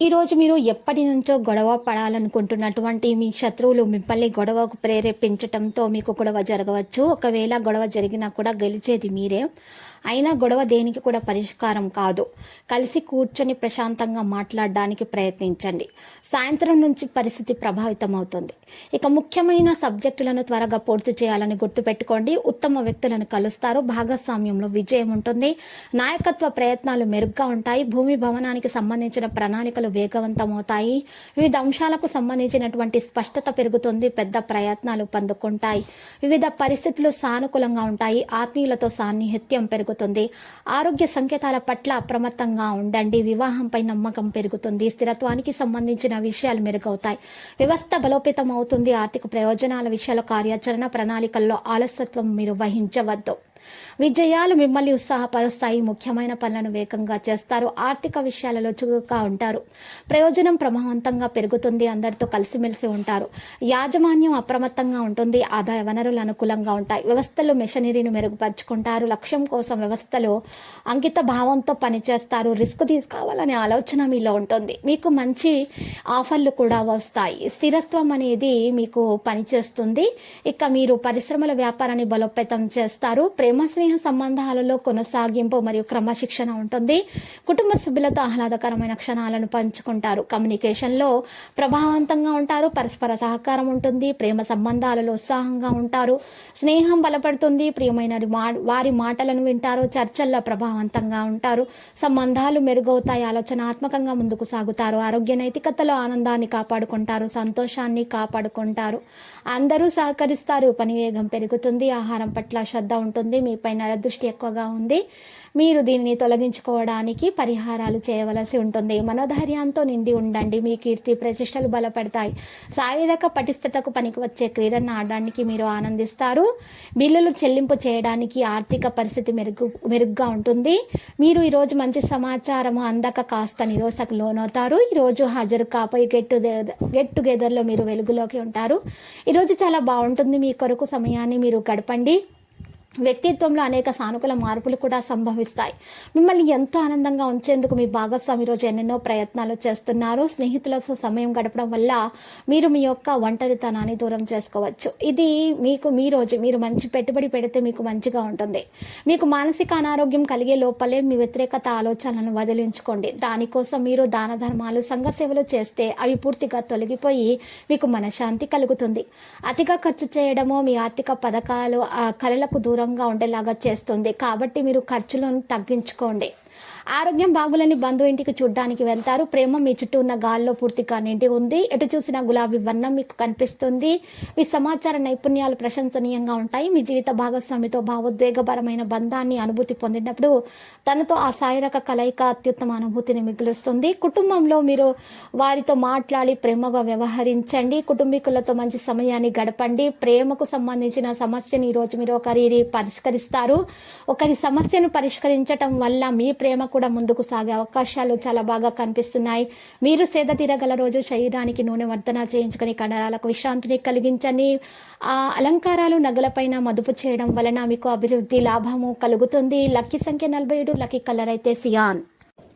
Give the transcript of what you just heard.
ఈరోజు మీరు ఎప్పటి నుంచో గొడవ పడాలనుకుంటున్నటువంటి మీ శత్రువులు మిమ్మల్ని గొడవకు ప్రేరేపించటంతో మీకు గొడవ జరగవచ్చు. ఒకవేళ గొడవ జరిగినా కూడా గెలిచేది మీరే. అయినా గొడవ దేనికి కూడా పరిష్కారం కాదు. కలిసి కూర్చొని ప్రశాంతంగా మాట్లాడడానికి ప్రయత్నించండి. సాయంత్రం నుంచి పరిస్థితి ప్రభావితం అవుతుంది ఇక ముఖ్యమైన సబ్జెక్టులను త్వరగా పూర్తి చేయాలని గుర్తుపెట్టుకోండి. ఉత్తమ వ్యక్తులను కలుస్తారు. భాగస్వామ్యంలో విజయం ఉంటుంది. నాయకత్వ ప్రయత్నాలు మెరుగ్గా ఉంటాయి. భూమి భవనానికి సంబంధించిన ప్రణాళికలు వేగవంతమవుతాయి. వివిధ అంశాలకు సంబంధించినటువంటి స్పష్టత పెరుగుతుంది. పెద్ద ప్రయత్నాలు పొందుకుంటాయి. వివిధ పరిస్థితులు సానుకూలంగా ఉంటాయి. ఆత్మీయులతో సాన్నిహిత్యం పెరుగుతుంది. ఆరోగ్య సంకేతాల పట్ల అప్రమత్తంగా ఉండండి. వివాహంపై నమ్మకం పెరుగుతుంది. స్థిరత్వానికి సంబంధించిన విషయాలు మెరుగవుతాయి. వ్యవస్థ బలోపేతం అవుతుంది ఆర్థిక ప్రయోజనాల విషయాల కార్యాచరణ ప్రణాళికల్లో ఆలస్యత్వం మీరు వహించవద్దు. విజయాలు మిమ్మల్ని ఉత్సాహపరుస్తాయి. ముఖ్యమైన పనులను వేగంగా చేస్తారు. ఆర్థిక విషయాలలో చురుగ్గా ఉంటారు. ప్రయోజనం ప్రమావంతంగా పెరుగుతుంది. అందరితో కలిసిమెలిసి ఉంటారు. యాజమాన్యం అప్రమత్తంగా ఉంటుంది. ఆదాయ వనరులు అనుకూలంగా ఉంటాయి. వ్యవస్థలో మెషనరీని మెరుగుపరుచుకుంటారు. లక్ష్యం కోసం వ్యవస్థలో అంకిత భావంతో పనిచేస్తారు. రిస్క్ తీసుకోవాలనే ఆలోచన మీలో ఉంటుంది. మీకు మంచి ఆఫర్లు కూడా వస్తాయి. స్థిరత్వం అనేది మీకు పనిచేస్తుంది. ఇక మీరు పరిశ్రమల వ్యాపారాన్ని బలోపేతం చేస్తారు. ప్రేమ స్నేహ సంబంధాలలో కొనసాగింపు మరియు క్రమశిక్షణ ఉంటుంది. కుటుంబ సభ్యులతో ఆహ్లాదకరమైన క్షణాలను పంచుకుంటారు. కమ్యూనికేషన్లో ప్రభావవంతంగా ఉంటారు. పరస్పర సహకారం ఉంటుంది. ప్రేమ సంబంధాలలో ఉత్సాహంగా ఉంటారు. స్నేహం బలపడుతుంది. ప్రియమైన మా- వారి మాటలను వింటారు. చర్చల్లో ప్రభావవంతంగా ఉంటారు. సంబంధాలు మెరుగవుతాయి. ఆలోచనాత్మకంగా ముందుకు సాగుతారు. ఆరోగ్య నైతికతలో ఆనందాన్ని కాపాడుకుంటారు. సంతోషాన్ని కాపాడుకుంటారు. అందరూ సహకరిస్తారు. పని వేగం పెరుగుతుంది. ఆహారం పట్ల శ్రద్ధ ఉంటుంది. మీపై దృష్టి ఎక్కువగా ఉంది. మీరు దీనిని తొలగించుకోవడానికి పరిహారాలు చేయవలసి ఉంటుంది. మనోధైర్యంతో నిండి ఉండండి. మీ కీర్తి ప్రతిష్టలు బలపడతాయి. శారీరక పటిష్టతకు పనికి వచ్చే క్రీడను ఆడడానికి మీరు ఆనందిస్తారు. బిల్లులు చెల్లింపు చేయడానికి ఆర్థిక పరిస్థితి మెరుగు మెరుగ్గా ఉంటుంది. మీరు ఈరోజు మంచి సమాచారం అందక కాస్త నిరోసకు లోనవుతారు. ఈరోజు హాజరు కాపోయి గెట్ టుగెదర్ గెట్ టుగెదర్లో మీరు వెలుగులోకి ఉంటారు. ఈరోజు చాలా బాగుంటుంది. మీ కొరకు సమయాన్ని మీరు గడపండి. వ్యక్తిత్వంలో అనేక సానుకూల మార్పులు కూడా సంభవిస్తాయి. మిమ్మల్ని ఎంతో ఆనందంగా ఉంచేందుకు మీ భాగస్వామి రోజు ఎన్నెన్నో ప్రయత్నాలు చేస్తున్నారు. స్నేహితులతో సమయం గడపడం వల్ల మీరు మీ యొక్క ఒంటరితనాన్ని దూరం చేసుకోవచ్చు. ఇది మీకు మీ రోజు మీరు మంచి పెట్టుబడి పెడితే మీకు మంచిగా ఉంటుంది. మీకు మానసిక అనారోగ్యం కలిగే లోపలే మీ వ్యతిరేకత ఆలోచనలను వదిలించుకోండి. దానికోసం మీరు దాన ధర్మాలు సంఘ సేవలు చేస్తే అవి పూర్తిగా తొలగిపోయి మీకు మనశ్శాంతి కలుగుతుంది. అతిగా ఖర్చు చేయడము మీ ఆర్థిక పథకాలు కళలకు దూరం సులభంగా ఉండేలాగా చేస్తుంది. కాబట్టి మీరు ఖర్చులను తగ్గించుకోండి. ఆరోగ్యం బాగులని బంధువు ఇంటికి చూడ్డానికి వెళ్తారు. ప్రేమ మీ చుట్టూ ఉన్న గాల్లో పూర్తిగా నిండి ఉంది. ఎటు చూసిన గులాబీ వర్ణం మీకు కనిపిస్తుంది. మీ సమాచార నైపుణ్యాలు ప్రశంసనీయంగా ఉంటాయి. మీ జీవిత భాగస్వామితో భావోద్వేగపరమైన బంధాన్ని అనుభూతి పొందినప్పుడు తనతో ఆ శారీరక కలయిక అత్యుత్తమ అనుభూతిని మిగులుస్తుంది. కుటుంబంలో మీరు వారితో మాట్లాడి ప్రేమగా వ్యవహరించండి. కుటుంబీకులతో మంచి సమయాన్ని గడపండి. ప్రేమకు సంబంధించిన సమస్యని ఈరోజు మీరు ఒకరి పరిష్కరిస్తారు. ఒకరి సమస్యను పరిష్కరించటం వల్ల మీ ప్రేమకు కూడా ముందుకు సాగే అవకాశాలు చాలా బాగా కనిపిస్తున్నాయి. మీరు సేద తీరగల రోజు శరీరానికి నూనె వర్ధన చేయించుకుని కండరాలకు విశ్రాంతిని కలిగించని ఆ అలంకారాలు నగలపైన మదుపు చేయడం వలన మీకు అభివృద్ధి లాభము కలుగుతుంది. లక్కీ సంఖ్య నలభై ఏడు లక్కీ కలర్ అయితే సియాన్.